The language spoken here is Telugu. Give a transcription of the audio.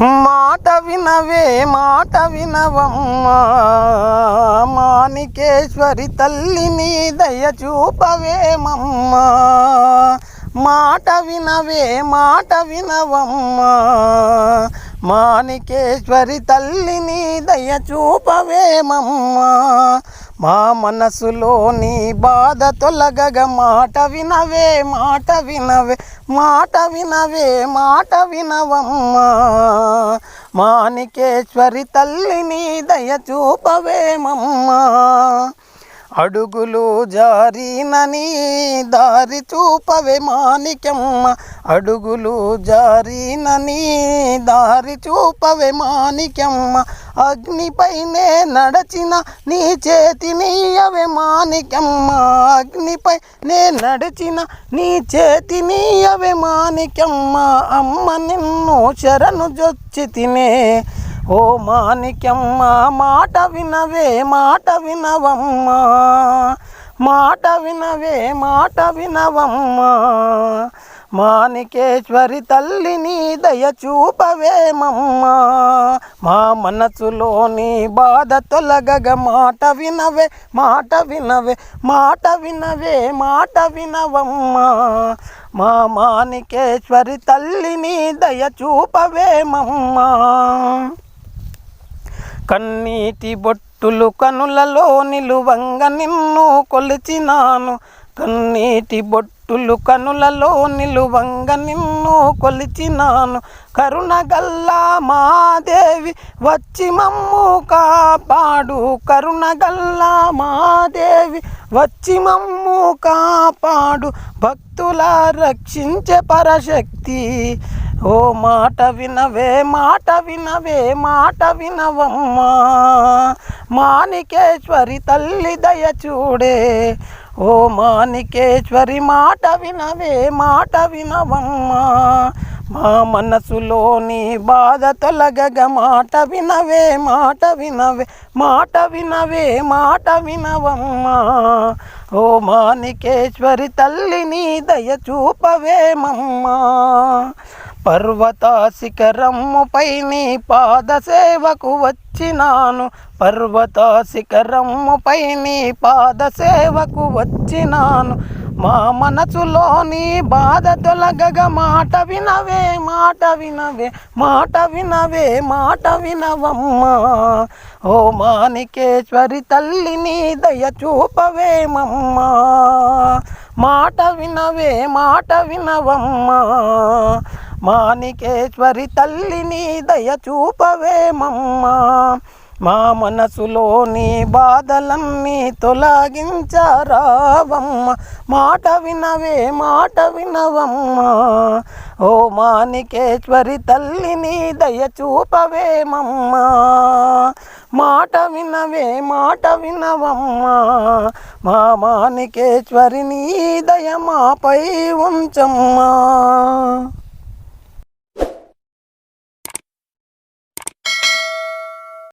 మాట వినవే మాట వినవమ్మా. మాణికేశ్వరి తల్లిని దయ చూపవేమమ్మా. మాట వినవే మాట వినవమ్మా. మాణికేశ్వరి తల్లిని దయ చూపవేమమ్మా. మా మనసులోని బాధ తొలగగ మాట వినవే మాట వినవే మాట వినవే మాట వినవమ్మా. మాణికేశ్వరి తల్లిని దయ చూపవేమమ్మా. అడుగులు జారినని దారి చూపవే మాణిక్యమ్మ. అడుగులు జారినని దారి చూపవే మాణిక్యమ్మ. అగ్నిపైనే నడచిన నీ చేతినీయవే మాణిక్యమ్మ. అగ్నిపై నే నడిచిన నీ చేతినీయవే మాణిక్యమ్మ. అమ్మ నిన్ను శరణు జొచ్చి తినే ఓ మాణిక్యమ్మ మాట వినవే మాట వినవమ్మా. మాట వినవే మాట వినవమ్మా. మాణికేశ్వరి తల్లిని దయచూపవేమమ్మా మా మనసులోని బాధ తొలగగ మాట వినవే మాట వినవే మాట వినవే మాట వినవమ్మా. మా మాణికేశ్వరి తల్లిని దయచూపవేమమ్మా కన్నీటి బొట్టులు కనులలో నిలువంగ నిన్ను కొలిచినాను. కన్నీటి బొట్టులు కనులలో నిలువంగ నిన్ను కొలిచినాను. కరుణగల్లా మాదేవి వచ్చి మమ్ము కాపాడు. కరుణగల్లా మాదేవి వచ్చి మమ్ము కాపాడు. భక్తుల రక్షించే పరశక్తి ఓ మాట వినవే మాట వినవే మాట వినవమ్మా. మాణికేశ్వరి తల్లి దయ చూడే. ఓ మాణికేశ్వరి మాట వినవే మాట వినవమ్మా. మా మనసులోని బాధ తొలగగ మాట వినవే మాట వినవే మాట వినవే మాట వినవమ్మా. ఓ మాణికేశ్వరి తల్లిని దయ చూపవేమమ్మా. పర్వత శిఖరమ్ముపై నీ పాద సేవకు వచ్చినాను. పర్వత శిఖరమ్ముపై నీ పాద సేవకు వచ్చినాను. మా మనసులోని బాధ తొలగగ మాట వినవే మాట వినవే మాట వినవే మాట వినవమ్మా. ఓ మాణికేశ్వరి తల్లిని దయ చూపవేమమ్మా. మాట వినవే మాట వినవమ్మా. మాణికేశ్వరి తల్లిని దయ చూపవేమమ్మా మా మనసులోని బాధలన్నీ తొలగించరావమ్మ మాట వినవే మాట వినవమ్మా. ఓ మాణికేశ్వరి తల్లిని దయ చూపవేమమ్మా మాట వినవే మాట వినవమ్మా. మా మాణికేశ్వరి నీ దయ మాపై ఉంచమ్మా.